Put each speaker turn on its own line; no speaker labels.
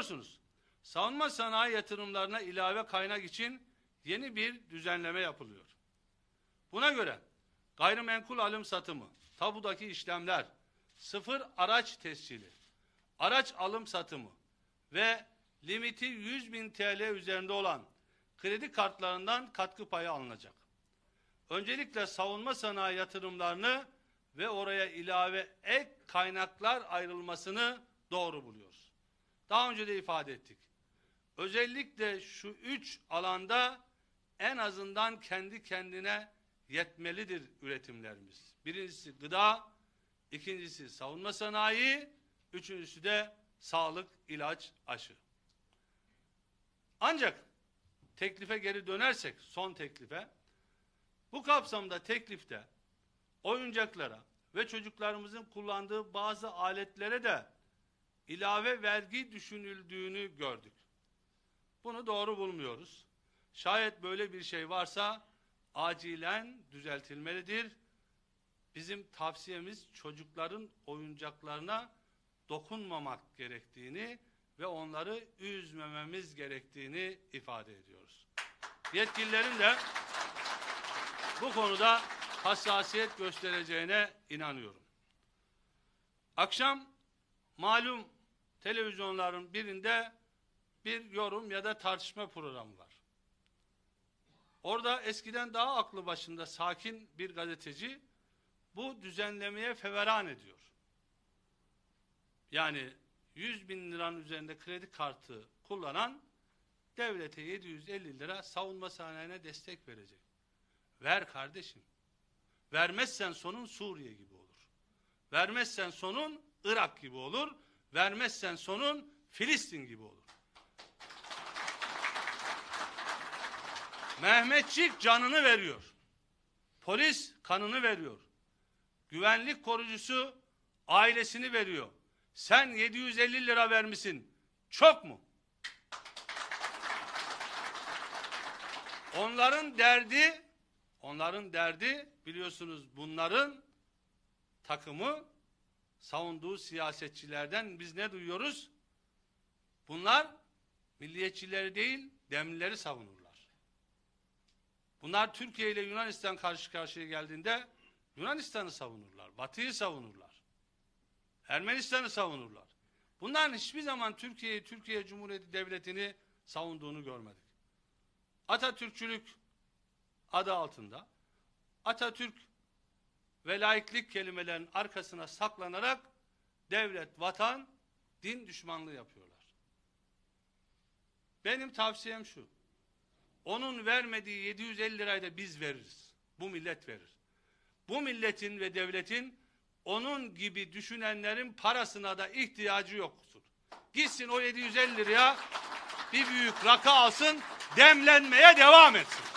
Biliyorsunuz savunma sanayi yatırımlarına ilave kaynak için yeni bir düzenleme yapılıyor. Buna göre gayrimenkul alım satımı, tabudaki işlemler, sıfır araç tescili, araç alım satımı ve limiti 100 bin TL üzerinde olan kredi kartlarından katkı payı alınacak. Öncelikle savunma sanayi yatırımlarını ve oraya ilave ek kaynaklar ayrılmasını doğru buluyoruz. Daha önce de ifade ettik. Özellikle şu üç alanda en azından kendi kendine yetmelidir üretimlerimiz. Birincisi gıda, ikincisi savunma sanayi, üçüncüsü de sağlık, ilaç, aşı. Ancak teklife geri dönersek, son teklife, bu kapsamda teklifte oyuncaklara ve çocuklarımızın kullandığı bazı aletlere de ilave vergi düşünüldüğünü gördük. Bunu doğru bulmuyoruz. Şayet böyle bir şey varsa acilen düzeltilmelidir. Bizim tavsiyemiz çocukların oyuncaklarına dokunmamak gerektiğini ve onları üzmememiz gerektiğini ifade ediyoruz. Yetkililerin de bu konuda hassasiyet göstereceğine inanıyorum. Akşam malum televizyonların birinde bir yorum ya da tartışma programı var. Orada eskiden daha aklı başında sakin bir gazeteci bu düzenlemeye feveran ediyor. Yani 100 bin liranın üzerinde kredi kartı kullanan devlete 750 lira savunma sanayine destek verecek. Ver kardeşim. Vermezsen sonun Suriye gibi olur. Vermezsen sonun Irak gibi olur. Vermezsen sonun Filistin gibi olur. Mehmetçik canını veriyor. Polis kanını veriyor. Güvenlik korucusu ailesini veriyor. Sen 750 lira vermişsin. Çok mu? Onların derdi onların derdi biliyorsunuz bunların takımı savunduğu siyasetçilerden biz ne duyuyoruz? Bunlar milliyetçileri değil demlileri savunurlar. Bunlar Türkiye ile Yunanistan karşı karşıya geldiğinde Yunanistan'ı savunurlar, Batı'yı savunurlar. Ermenistan'ı savunurlar. Bunların hiçbir zaman Türkiye'yi, Türkiye Cumhuriyeti Devleti'ni savunduğunu görmedik. Atatürkçülük adı altında Atatürk ve laiklik kelimelerin arkasına saklanarak devlet, vatan, din düşmanlığı yapıyorlar. Benim tavsiyem şu. Onun vermediği 750 lirayı da biz veririz. Bu millet verir. Bu milletin ve devletin onun gibi düşünenlerin parasına da ihtiyacı yoktur. Gitsin o 750 liraya bir büyük rakı alsın, demlenmeye devam etsin.